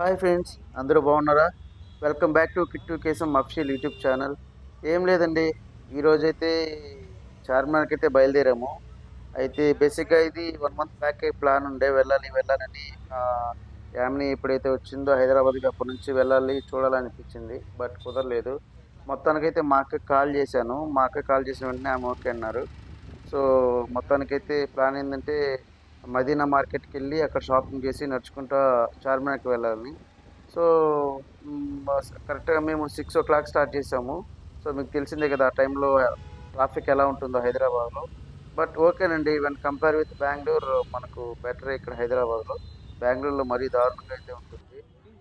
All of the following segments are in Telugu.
హాయ్ ఫ్రెండ్స్ అందరూ బాగున్నారా? Welcome back to Kittu Kesam official YouTube channel. ఏం లేదండి ఈరోజైతే చార్మినార్కి అయితే బయలుదేరాము. అయితే బేసిక్గా ఇది వన్ మంత్ బ్యాక్ ప్లాన్ ఉండే వెళ్ళాలి వెళ్ళాలని ఫ్యామిలీ ఎప్పుడైతే వచ్చిందో హైదరాబాద్కి అప్పటి నుంచి వెళ్ళాలి చూడాలనిపించింది బట్ కుదరలేదు. మొత్తానికైతే మా అక్క కాల్ చేశాను. మా అక్క కాల్ చేసిన వెంటనే ఆమె ఓకే అన్నారు. సో మొత్తానికైతే ప్లాన్ ఏంటంటే మదీనా మార్కెట్కి వెళ్ళి అక్కడ షాపింగ్ చేసి నడుచుకుంటూ చార్మినార్కి వెళ్ళాలి సో కరెక్ట్గా మేము సిక్స్ ఓ క్లాక్ స్టార్ట్ చేసాము. సో మీకు తెలిసిందే కదా ఆ టైంలో ట్రాఫిక్ ఎలా ఉంటుందో హైదరాబాద్లో. బట్ ఓకేనండి వెన్ కంపేర్ విత్ బెంగళూరు మనకు బెటర్ ఇక్కడ హైదరాబాద్లో. బెంగళూరులో మరీ దారుణంగా అయితే ఉంటుంది.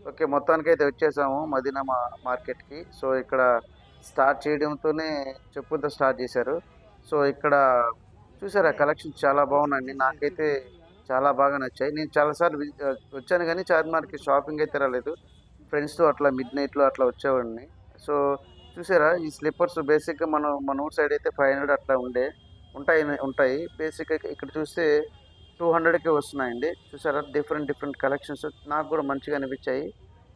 ఓకే మొత్తానికి అయితే వచ్చేసాము మదీనా మా మార్కెట్కి. సో ఇక్కడ స్టార్ట్ చేయడంతోనే చెప్పులతో స్టార్ట్ చేశారు. సో ఇక్కడ చూసారా? కలెక్షన్ చాలా బాగున్నాయండి. నాకైతే చాలా బాగా నచ్చాయి. నేను చాలాసార్లు వచ్చాను కానీ చార్మినార్కి షాపింగ్ అయితే రాలేదు. ఫ్రెండ్స్తో అట్లా మిడ్ నైట్లో అట్లా వచ్చేవాడిని. సో చూసారా? ఈ స్లిప్పర్స్ బేసిక్గా మనం మన ఊరు సైడ్ అయితే ఫైవ్ హండ్రెడ్ అట్లా ఉండే ఉంటాయి ఉంటాయి. బేసిక్గా ఇక్కడ చూస్తే టూ హండ్రెడ్కి వస్తున్నాయండి. చూసారా? డిఫరెంట్ డిఫరెంట్ కలెక్షన్స్ నాకు కూడా మంచిగా అనిపించాయి.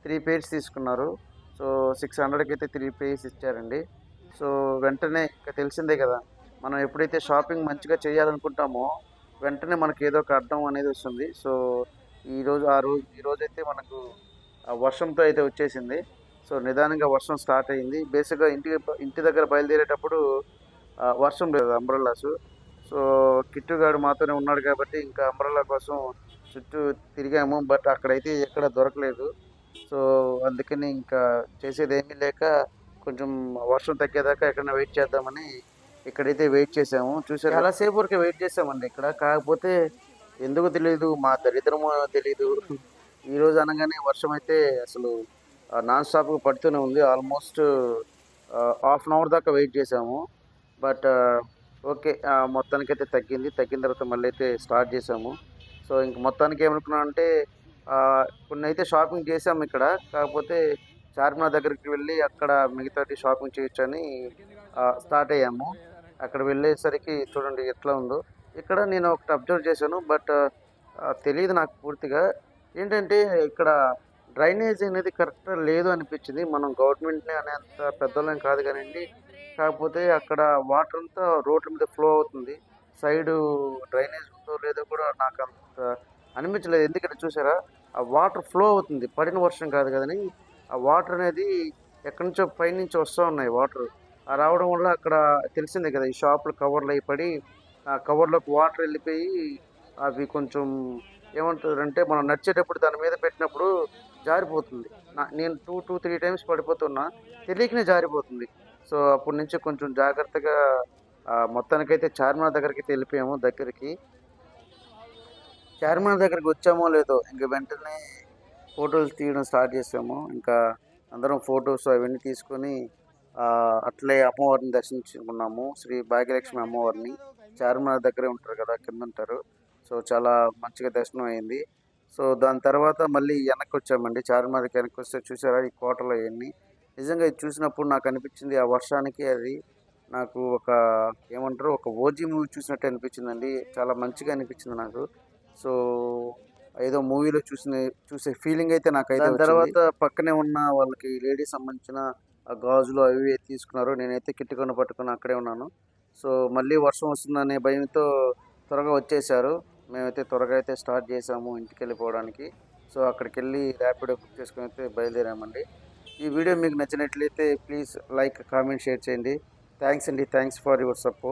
త్రీ పేర్స్ తీసుకున్నారు. సో సిక్స్ హండ్రెడ్కి అయితే త్రీ పేర్స్ ఇచ్చారండి. సో వెంటనే ఇంకా తెలిసిందే కదా. మనం ఎప్పుడైతే షాపింగ్ మంచిగా చేయాలనుకుంటామో వెంటనే మనకి ఏదో ఒక అర్థం అనేది వస్తుంది. సో ఈరోజు ఆ రోజు ఈరోజు అయితే మనకు వర్షంతో అయితే వచ్చేసింది. సో నిదానంగా వర్షం స్టార్ట్ అయింది. బేసిక్గా ఇంటి ఇంటి దగ్గర బయలుదేరేటప్పుడు వర్షం లేదు అంబ్రెల్లాస్ సో కిట్టుగాడు మాతోనే ఉన్నాడు కాబట్టి ఇంకా అంబ్రెల్లా కోసం చుట్టూ తిరిగాము. బట్ అక్కడైతే ఎక్కడ దొరకలేదు. సో అందుకని ఇంకా చేసేది ఏమీ లేక కొంచెం వర్షం తగ్గేదాకా ఎక్కడైనా వెయిట్ చేద్దామని ఇక్కడైతే వెయిట్ చేసాము చూసారు చాలా సేపు వరకు వెయిట్ చేసామండి ఇక్కడ. కాకపోతే ఎందుకు తెలియదు మా దరిద్రమో తెలియదు ఈరోజు అనగానే వర్షం అయితే అసలు నాన్ స్టాప్గా పడుతూనే ఉంది. ఆల్మోస్ట్ హాఫ్ అన్ అవర్ దాకా వెయిట్ చేసాము బట్ ఓకే మొత్తానికైతే తగ్గింది. తగ్గిన తర్వాత మళ్ళీ అయితే స్టార్ట్ చేసాము సో ఇంక మొత్తానికి ఏమనుకున్నాను అంటే కొన్ని అయితే షాపింగ్ చేసాము ఇక్కడ. కాకపోతే చార్మినార్ దగ్గరికి వెళ్ళి అక్కడ మిగతాటి షాపింగ్ చేయొచ్చని స్టార్ట్ అయ్యాము. అక్కడ వెళ్ళేసరికి చూడండి ఎట్లా ఉందో. ఇక్కడ నేను ఒకటి అబ్జర్వ్ చేశాను బట్ తెలియదు నాకు పూర్తిగా. ఏంటంటే ఇక్కడ డ్రైనేజ్ అనేది కరెక్ట్గా లేదు అనిపించింది. మనం గవర్నమెంట్ని అనేంత పెద్దోళ్ళం కాదు కానివ్వండి. కాకపోతే అక్కడ వాటర్ అంతా రోడ్ల మీద ఫ్లో అవుతుంది. సైడ్ డ్రైనేజ్ ఉందో లేదో కూడా నాకు అంత అనిపించలేదు. ఎందుకంటే చూసారా ఆ వాటర్ ఫ్లో అవుతుంది. పడిన వర్షం కాదు కదని. ఆ వాటర్ అనేది ఎక్కడి నుంచో పైనుంచి వస్తూ ఉన్నాయి వాటర్. రావడం వల్ల అక్కడ తెలిసిందే కదా ఈ షాపులు కవర్లు అయిపడి ఆ కవర్లోకి వాటర్ వెళ్ళిపోయి అవి కొంచెం ఏమంటారంటే మనం నడిచేటప్పుడు దాని మీద పెట్టినప్పుడు జారిపోతుంది. నేను టూ టూ త్రీ టైమ్స్ పడిపోతున్నా తెలియకనే జారిపోతుంది. సో అప్పటి నుంచి కొంచెం జాగ్రత్తగా మొత్తానికైతే చార్మినార్ దగ్గరికి అయితే వెళ్ళిపోయాము దగ్గరికి. చార్మినార్ దగ్గరికి వచ్చామో లేదో ఇంక వెంటనే ఫొటోస్ తీయడం స్టార్ట్ చేసాము. ఇంకా అందరం ఫొటోస్ అవన్నీ తీసుకొని అట్లే అమ్మవారిని దర్శించుకున్నాము. శ్రీ భాగ్యలక్ష్మి అమ్మవారిని. చార్మినార్ దగ్గరే ఉంటారు కదా కింద ఉంటారు సో చాలా మంచిగా దర్శనం అయింది. సో దాని తర్వాత మళ్ళీ వెనక్కి వచ్చామండి చార్మినార్కి వెనక్కి వస్తే చూసారా ఈ కోటలో ఇవన్నీ నిజంగా ఇది చూసినప్పుడు నాకు అనిపించింది ఆ వర్షానికి అది నాకు ఒక ఏమంటారు ఒక ఓజీ మూవీ చూసినట్టు అనిపించిందండి. చాలా మంచిగా అనిపించింది నాకు. సో ఏదో మూవీలో చూసిన చూసే ఫీలింగ్ అయితే నాకైతే దాని తర్వాత పక్కనే ఉన్న వాళ్ళకి లేడీస్ సంబంధించిన గాజులు అవి తీసుకున్నారు. నేనైతే కిట్టుకొని పట్టుకొని అక్కడే ఉన్నాను. సో మళ్ళీ వర్షం వస్తుందనే భయంతో త్వరగా వచ్చేసారు మేమైతే త్వరగా అయితే స్టార్ట్ చేసాము ఇంటికి వెళ్ళిపోవడానికి సో అక్కడికి వెళ్ళి ర్యాపిడో బుక్ చేసుకుని అయితే బయలుదేరామండి. ఈ వీడియో మీకు నచ్చినట్లయితే ప్లీజ్ లైక్ కామెంట్ షేర్ చేయండి. థ్యాంక్స్ అండి. Thanks for your support.